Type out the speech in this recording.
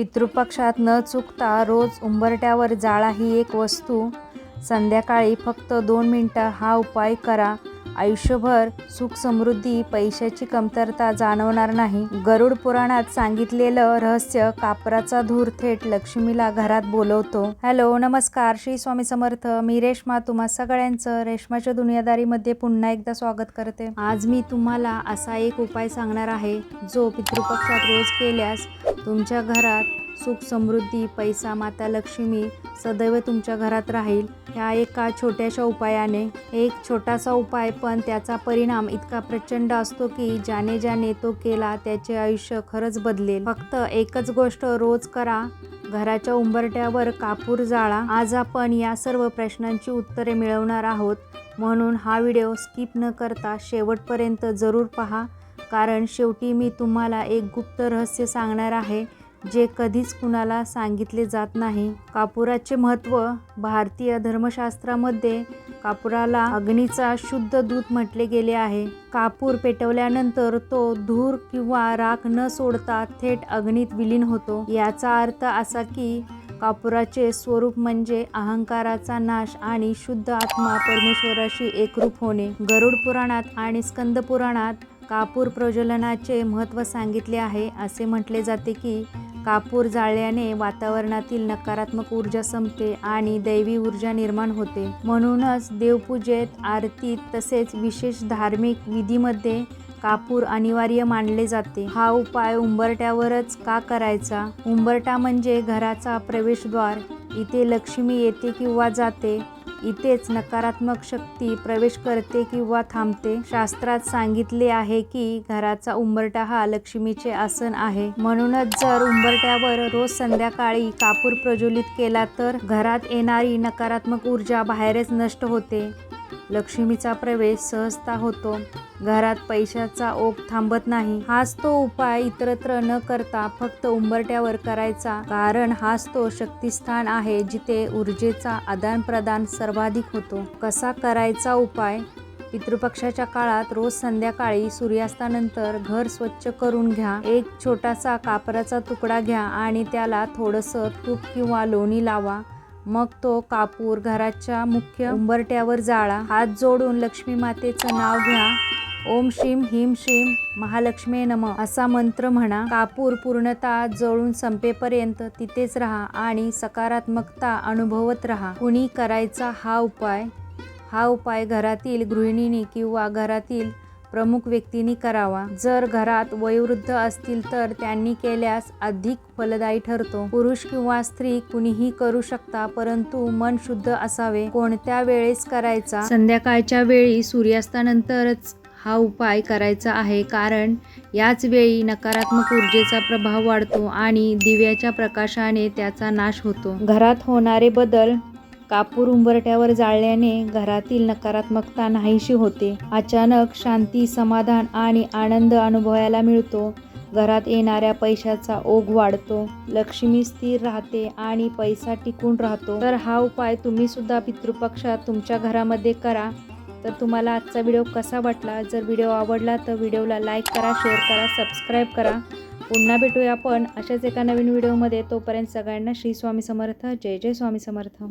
पितृपक्षात न चुकता रोज उंबरट्यावर जाळा ही एक वस्तू. संध्याकाळी फक्त दोन मिनटं हा उपाय करा. आयुष्यभर सुख समृद्धी पैशाची कमतरता जाणवणार नाही. गरुड पुराणात सांगितलेलं रहस्य कापराचा धूर थेट लक्ष्मीला घरात बोलवतो. हॅलो नमस्कार. श्री स्वामी समर्थ. मी रेश्मा. तुम्हा सगळ्यांचं रेश्माच्या दुनियादारीमध्ये पुन्हा एकदा स्वागत करते. आज मी तुम्हाला असा एक उपाय सांगणार आहे जो पितृपक्षात रोज केल्यास तुमच्या घरात सुख समृद्धी पैसा माता लक्ष्मी सदैव तुमच्या घरात राहील. ह्या एका छोट्याशा उपायाने एक छोटासा उपाय पण त्याचा परिणाम इतका प्रचंड असतो की ज्याने ज्याने तो केला त्याचे आयुष्य खरंच बदलेल. फक्त एकच गोष्ट रोज करा. घराच्या उंबरट्यावर कापूर जाळा. आज आपण या सर्व प्रश्नांची उत्तरे मिळवणार आहोत. म्हणून हा व्हिडिओ स्किप न करता शेवटपर्यंत जरूर पहा. कारण शेवटी मी तुम्हाला एक गुप्त रहस्य सांगणार आहे. जे कधीच कुणाला सांगितले जात नाही. कापुराचे महत्त्व भारतीय धर्मशास्त्रामध्ये कापुराला अग्नीचा शुद्ध दूत म्हटले गेले आहे. कापूर पेटवल्यानंतर तो धूर किंवा राख न सोडता थेट अग्नीत विलीन होतो. याचा अर्थ असा की कापुराचे स्वरूप म्हणजे अहंकाराचा नाश आणि शुद्ध आत्मा परमेश्वराशी एकरूप होणे. गरुड पुराणात आणि स्कंद पुराणात कापूर प्रज्वलनाचे महत्त्व सांगितले आहे. असे म्हटले जाते की कापूर जाळल्याने वातावरणातील नकारात्मक ऊर्जा संपते आणि दैवी ऊर्जा निर्माण होते. म्हणूनच देवपूजेत आरतीत तसेच विशेष धार्मिक विधीमध्ये कापूर अनिवार्य मानले जाते. हा उपाय उंबरट्यावरच का करायचा? उंबरटा म्हणजे घराचा प्रवेशद्वार. इथे लक्ष्मी येते किंवा जाते इथेच नकारात्मक शक्ती प्रवेश करते किंवा थांबते. शास्त्रात सांगितले आहे की घराचा उंबरटा हा लक्ष्मीचे आसन आहे. म्हणूनच जर उंबरट्यावर रोज संध्याकाळी कापूर प्रज्वलित केला तर घरात येणारी नकारात्मक ऊर्जा बाहेरच नष्ट होते. लक्ष्मीचा प्रवेश सहजता होतो. घरात पैशाचा ओघ थांबत नाही. हाच तो उपाय इतरत्र न करता फक्त उंबरट्यावर करायचा. कारण हाच तो शक्तिस्थान आहे जिथे ऊर्जेचा आदान प्रदान सर्वाधिक होतो. कसा करायचा उपाय? पितृपक्षाच्या काळात रोज संध्याकाळी सूर्यास्तानंतर घर स्वच्छ करून घ्या. एक छोटासा कापराचा तुकडा घ्या आणि त्याला थोडंसं तूप किंवा लोणी लावा. मग तो कापूर घराच्या मुख्य उंबरट्यावर जाळा. हात जोडून लक्ष्मी मातेचं नाव घ्या. ओम श्रीम ह्रीम श्रीम महालक्ष्मी नम असा मंत्र म्हणा. कापूर पूर्णता जळून संपेपर्यंत तिथेच राहा आणि सकारात्मकता अनुभवत राहा. कुणी करायचा हा उपाय? हा उपाय घरातील गृहिणीनी किंवा घरातील प्रमुख व्यक्तींनी करावा. जर घरात वयोवृद्ध असतील तर त्यांनी केल्यास अधिक फलदायी ठरतो. पुरुष किंवा स्त्री कुणीही करू शकता परंतु मन शुद्ध असावे. कोणत्या वेळेस करायचा? संध्याकाळच्या वेळी सूर्यास्तानंतरच हा उपाय करायचा आहे कारण याच वेळी नकारात्मक ऊर्जेचा प्रभाव वाढतो आणि दिव्याच्या प्रकाशाने त्याचा नाश होतो. घरात होणारे बदल कापूर उंबरट्यावर जाळल्याने घरातील नकारात्मकता नाहीशी होते. अचानक शांती समाधान आणि आनंद अनुभवायला मिळतो. घरात येणाऱ्या पैशाचा ओघ वाढतो. लक्ष्मी स्थिर राहते आणि पैसा टिकून राहतो. तर हा उपाय तुम्ही सुद्धा पितृपक्षात तुमच्या घरामध्ये करा. तर तुम्हाला आजचा व्हिडिओ कसा वाटला? जर व्हिडिओ आवडला तर व्हिडिओला लाईक करा शेअर करा सबस्क्राईब करा. पुन्हा भेटूया आपण अशाच एका नवीन व्हिडिओमध्ये. तोपर्यंत सगळ्यांना श्री स्वामी समर्थ. जय जय स्वामी समर्थ.